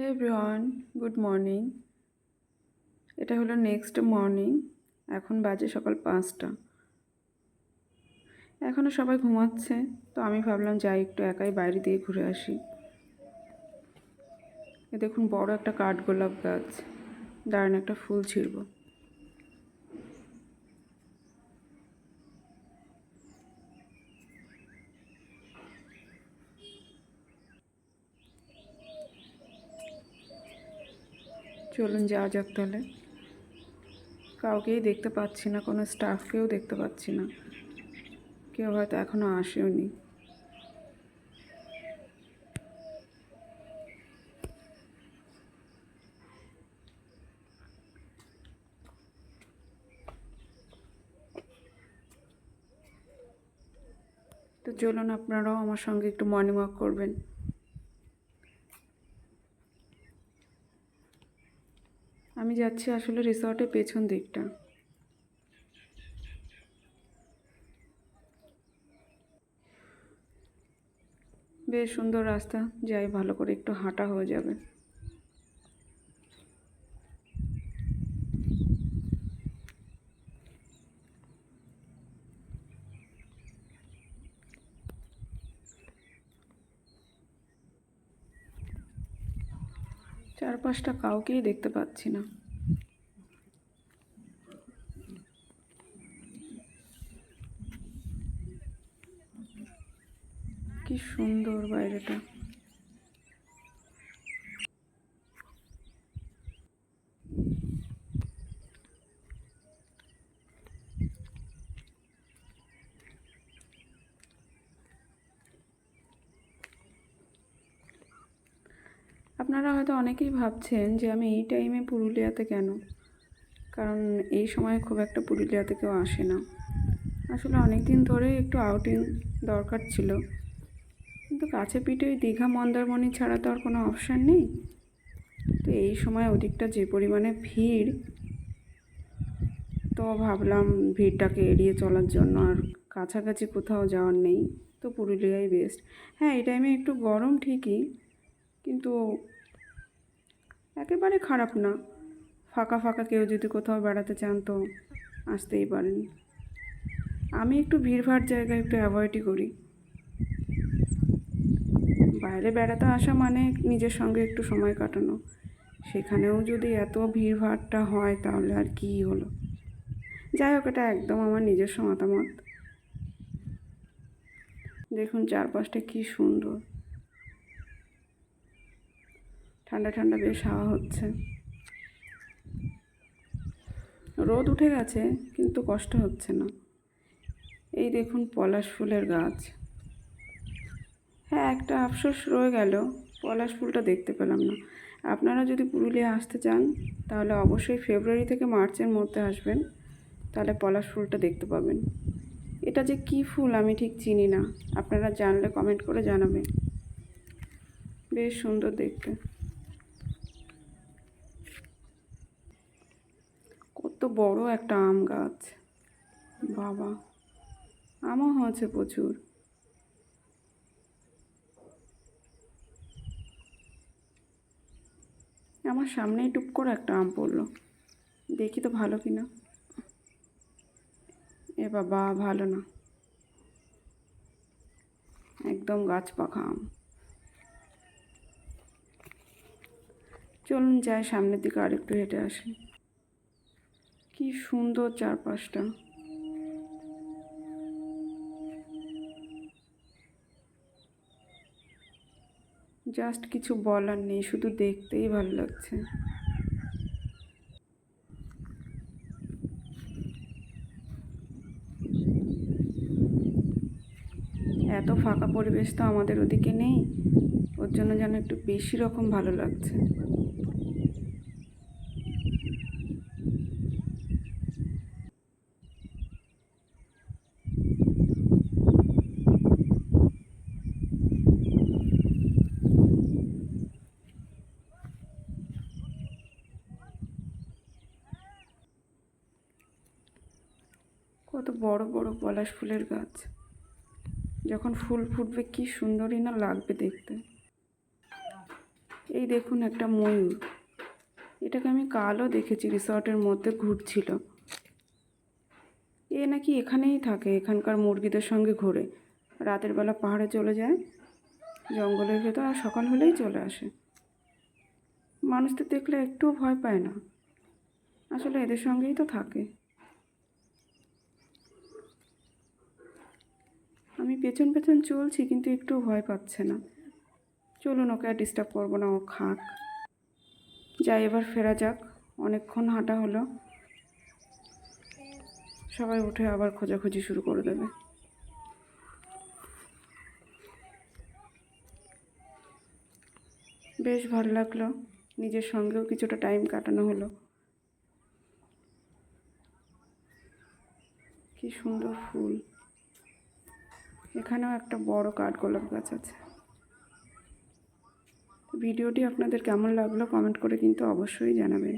হে everyone good morning এটা হলো next morning এখন বাজে সকাল পাঁচটা। এখনও সবাই ঘুমাচ্ছে, তো আমি ভাবলাম যাই একটু একাই বাইরে দিয়ে ঘুরে আসি। এ দেখুন বড় একটা কাঠগোলাপ গাছ দাঁড়ান একটা ফুল ছিঁড়ব। চলুন যাওয়া যাক তাহলে কাউকেই দেখতে পাচ্ছি না, কোনো স্টাফকেও দেখতে পাচ্ছি না। কেউ হয়তো এখনও আসেও নি। তো চলুন আপনারাও আমার সঙ্গে একটু মর্নিং ওয়াক করবেন। আমি যাচ্ছি আসলে রিসর্টের পেছন দিকটা। বেশ সুন্দর রাস্তা, যাই ভালো করে একটু হাঁটা হয়ে যাবে। চারপাশটা কাউকেই দেখতে পাচ্ছি না। কি সুন্দর বাইরেটা। আপনারা হয়তো অনেকেই ভাবছেন যে আমি এই টাইমে পুরুলিয়াতে কেন? কারণ এই সময় খুব একটা পুরুলিয়াতে কেউ আসে না। আসলে অনেক দিন ধরেই একটু আউটিং দরকার ছিল। কিন্তু কাছে পিঠে দীঘা মন্দারমণি ছাড়া তো আর কোনো অপশান নেই। তো এই সময় ওদিকটা যে পরিমাণে ভিড়, তো ভাবলাম ভিড়টাকে এড়িয়ে চলার জন্য আর কাছাকাছি কোথাও যাওয়ার নেই। তো পুরুলিয়াই বেস্ট হ্যাঁ এই টাইমে একটু গরম ঠিকই, কিন্তু একেবারে খারাপ না। ফাঁকা ফাঁকা কেউ যদি কোথাও বেড়াতে চান তো আসতেই পারেন। আমি একটু ভিড়ভাড় জায়গায় একটু অ্যাভয়েডই করি। বাইরে বেড়াতে আসা মানে নিজের সঙ্গে একটু সময় কাটানো। সেখানেও যদি এত ভিড়ভাড়টা হয় তাহলে আর কী হলো? যাই হোক, এটা একদম আমার নিজস্ব মতামত। দেখুন, চারপাশটা কী সুন্দর। ঠান্ডা ঠান্ডা বেশ হাওয়া হচ্ছে। রোদ উঠে গেছে, কিন্তু কষ্ট হচ্ছে না। এই দেখুন পলাশ ফুলের গাছ। হ্যাঁ একটা আফসোস রয়ে গেল, পলাশ ফুলটা দেখতে পেলাম না। আপনারা যদি পুরুলিয়া আসতে চান, তাহলে অবশ্যই ফেব্রুয়ারি থেকে মার্চের মধ্যে আসবেন, তাহলে পলাশ ফুলটা দেখতে পাবেন। এটা যে কি ফুল আমি ঠিক চিনি না। আপনারা জানলে কমেন্ট করে জানাবেন। বেশ সুন্দর দেখতে। কত বড় একটা আম গাছ। বাবা, আমও হয়েছে প্রচুর। আমার সামনেই টুক করে একটা আম পড়ল। দেখি তো ভালো কিনা। এ বাবা, ভালো না। একদম গাছ পাখা আম। চলুন যাই, সামনের দিকে আরেকটু হেঁটে আসি। কি সুন্দর চারপাশটা। জাস্ট কিছু বলার নেই, শুধু দেখতেই ভালো লাগছে। এত ফাঁকা পরিবেশ তো আমাদের ওদিকে নেই, ওর জন্য যেন একটু বেশি রকম ভালো লাগছে। কত বড় বড় পলাশ ফুলের গাছ। যখন ফুল ফুটবে কি সুন্দরই না লাগবে দেখতে। এই দেখুন একটা ময়ূর। এটাকে আমি কালও দেখেছি, রিসর্টের মধ্যে ঘুরছিল। এ নাকি এখানেই থাকে, এখানকার মুরগিদের সঙ্গে ঘোরে। রাতের বেলা পাহাড়ে চলে যায়। জঙ্গলের ভেতর আর সকাল হলেই চলে আসে। মানুষদের দেখলে একটুও ভয় পায় না। আসলে এদের সঙ্গেই তো থাকে। আমি পেছন পেছন চলছি, কিন্তু একটুও ভয় পাচ্ছে না। চলুন, ওকে আর ডিস্টার্ব করব না, ও খাক। যাই, এবার ফেরা যাক। অনেকক্ষণ হাঁটা হলো। সবাই উঠে আবার খোঁজাখুঁজি শুরু করে দেবে। বেশ ভালো লাগল। নিজের সঙ্গেও কিছুটা টাইম কাটানো হলো। কি সুন্দর ফুল। এখানেও একটা বড় কাঠগোলাপ গাছ আছে। ভিডিওটি আপনাদের কেমন লাগল কমেন্ট করে কিন্তু অবশ্যই জানাবেন।